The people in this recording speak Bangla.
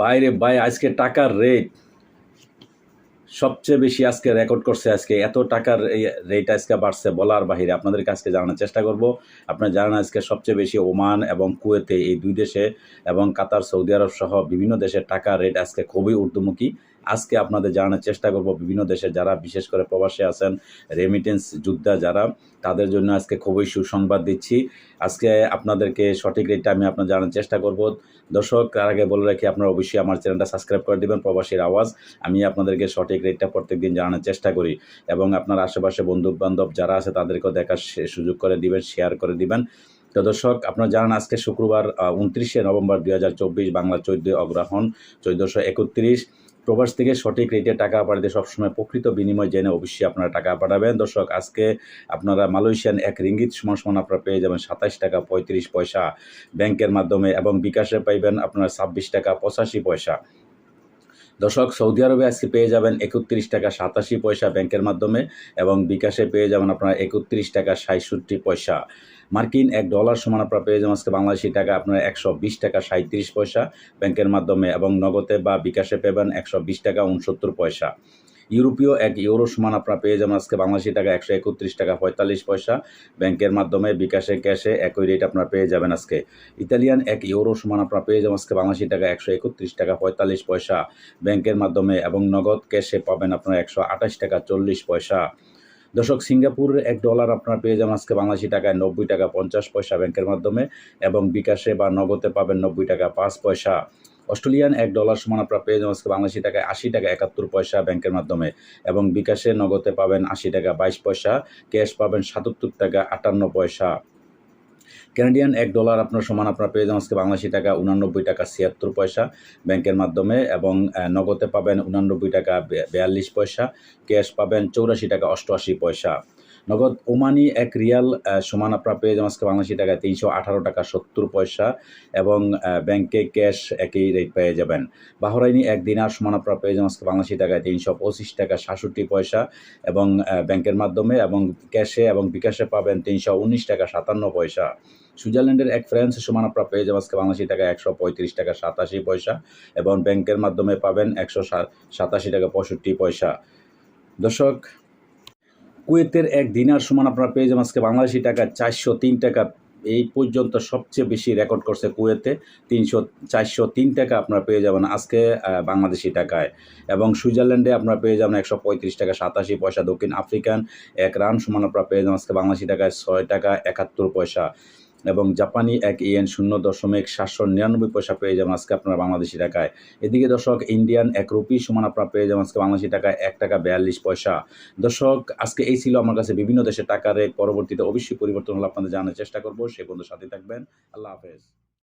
বাইরে ভাই আজকে টাকার রেট সবচেয়ে বেশি আজকে রেকর্ড করছে, আজকে এত টাকার রেট আজকে বাড়ছে বলার বাহিরে। আপনাদেরকে আজকে জানানোর চেষ্টা করব। আপনারা জানেন আজকে সবচেয়ে বেশি ওমান এবং কুয়েতে এই দুই দেশে এবং কাতার, সৌদি আরব সহ বিভিন্ন দেশের টাকার রেট আজকে খুবই ঊর্ধ্বমুখী। আজকে আপনাদের জানানোর চেষ্টা করব, বিভিন্ন দেশে যারা, বিশেষ করে প্রবাসে আছেন রেমিটেন্স যোদ্ধা যারা, তাদের জন্য আজকে খুবই সুসংবাদ দিচ্ছি। আজকে আপনাদেরকে সঠিক রেটটা আমি আপনার জানার চেষ্টা করব। দর্শক, তার আগে বলে রাখি, আপনারা অবশ্যই আমার চ্যানেলটা সাবস্ক্রাইব করে দেবেন, প্রবাসীর আওয়াজ। আমি আপনাদেরকে সঠিক রেটটা প্রত্যেক দিন জানানোর চেষ্টা করি এবং আপনার আশেপাশে বন্ধু বান্ধব যারা আছে, তাদেরকেও দেখার সুযোগ করে দিবেন শেয়ার করে দিবেন। তো দর্শক, আপনারা জানান আজকে শুক্রবার উনত্রিশে নভেম্বর দুই হাজার চব্বিশ, বাংলা চোদ্দোই অগ্রহণ চোদ্দোশো একত্রিশ। প্রবাস থেকে সঠিক রেটে টাকা পাঠাতে সবসময় প্রকৃত বিনিময় জেনে অবশ্যই আপনারা টাকা পাঠাবেন। দর্শক, আজকে আপনারা মালয়েশিয়ান এক রিঙ্গিত সমান সমান আপনারা পেয়ে যাবেন সাতাশ টাকা পঁয়ত্রিশ পয়সা। ব্যাংকের মাধ্যমে এবং বিকাশে পাইবেন আপনারা ছাব্বিশ টাকা পঁচাশি পয়সা। দর্শক, সৌদি আরবে আজকে পেয়ে যাবেন একত্রিশ টাকা সাতাশি পয়সা ব্যাংকের মাধ্যমে এবং বিকাশে পেয়ে যাবেন আপনারা একত্রিশ টাকা সাঁষট্টি পয়সা। মার্কিন এক ডলার সমান আপনারা পেয়ে যাবেন আজকে বাংলাদেশি টাকা, আপনারা একশো বিশ টাকা সাঁত্রিশ পয়সা ব্যাংকের মাধ্যমে এবং নগদে বা বিকাশে পেবেন একশো বিশ টাকা উনসত্তর পয়সা। ইউরোপীয় এক ইউরো সমান আপনারা পেয়ে যাবেন আজকে বাংলাদেশি টাকা একশো একত্রিশ টাকা, পঁয়তাল্লিশ পয়সা। ব্যাংকের মাধ্যমে বিকাশে, ক্যাশে একই রেট আপনারা পেয়ে যাবেন আজকে। ইতালিয়ান এক ইউরো সমান আপনারা পেয়ে যাবেন আজকে বাংলাদেশি টাকা একশো একত্রিশ টাকা, পঁয়তাল্লিশ পয়সা। ব্যাংকের মাধ্যমে এবং নগদ ক্যাশে পাবেন আপনারা একশো আঠাশ টাকা, চল্লিশ পয়সা। দর্শক, সিঙ্গাপুরের এক ডলার আপনারা পেয়ে যাবেন আজকে বাংলাদেশি টাকায় নব্বই টাকা পঞ্চাশ পয়সা ব্যাংকের মাধ্যমে এবং বিকাশে বা নগদে পাবেন নব্বই টাকা পাঁচ পয়সা। অস্ট্রেলিয়ান এক ডলার সমান আপনারা পেয়ে যাবেন আজকে বাংলাদেশি টাকায় আশি টাকা একাত্তর পয়সা ব্যাংকের মাধ্যমে এবং বিকাশে নগদে পাবেন আশি টাকা বাইশ পয়সা, ক্যাশ পাবেন সাতাত্তর টাকা আটান্ন পয়সা। ক্যানাডিয়ান এক ডলার আপনার সমান আপনার পেয়ে যাবেন আজকে বাংলাদেশি টাকা উনানব্বই টাকা ছিয়াত্তর পয়সা ব্যাংকের মাধ্যমে এবং নগদে পাবেন উনানব্বই টাকা বেয়াল্লিশ পয়সা, ক্যাশ পাবেন চৌরাশি টাকা অষ্টআশি পয়সা। নগদ ওমানি এক রিয়াল সমান আপনার পেয়ে যাবেন আজকে বাংলাদেশি টাকায় তিনশো আঠারো টাকা সত্তর পয়সা এবং ব্যাংকে ক্যাশ একই রেট পেয়ে যাবেন। বাহরাইনি এক দিনার সমান আপনার পেয়ে যাবেন আজকে বাংলাদেশি টাকায় তিনশো পঁচিশ টাকা সাতষট্টি পয়সা এবং ব্যাংকের মাধ্যমে এবং ক্যাশে এবং বিকাশে পাবেন তিনশো উনিশ টাকা সাতান্ন পয়সা। সুইজারল্যান্ডের এক ফ্রান্স সমান আপনারা পেয়ে যাবেন আজকে বাংলাদেশি টাকা একশো পঁয়ত্রিশ টাকা সাতাশি পয়সা এবং ব্যাংকের মাধ্যমে পাবেন একশো সাতাশি টাকা পঁয়ষট্টি পয়সা। দর্শক কুয়েতের এক দিনার সমান আপনারা পেয়ে যাবেন আজকে বাংলাদেশি টাকা চারশো তিন টাকা। এই পর্যন্ত সবচেয়ে বেশি রেকর্ড করছে কুয়েতে তিনশো, চারশো তিন টাকা আপনারা পেয়ে যাবেন আজকে বাংলাদেশি টাকায়। এবং সুইজারল্যান্ডে আপনারা পেয়ে যাবেন একশো পঁয়ত্রিশ টাকা, সাতাশি পয়সা। দক্ষিণ আফ্রিকান এক রান সমান আপনারা পেয়ে যাবেন আজকে বাংলাদেশি টাকায় ছয় টাকা একাত্তর পয়সা। এবং জাপানি এক ইয়েন শূন্য দশমিক সাতশো নিরানব্বই পয়সা পেয়ে যাবেন আজকে আপনারা বাংলাদেশি টাকায়। এদিকে দর্শক, ইন্ডিয়ান এক রুপি সমান আপনারা পেয়ে যাবেন আজকে বাংলাদেশি টাকায় এক টাকা বিয়াল্লিশ পয়সা। দর্শক, আজকে এই ছিল আমার কাছে বিভিন্ন দেশের টাকার পরবর্তীতে অবশ্যই পরিবর্তন হলে আপনাদের জানার চেষ্টা করব। সে পর্যন্ত সাথে থাকবেন। আল্লাহ হাফেজ।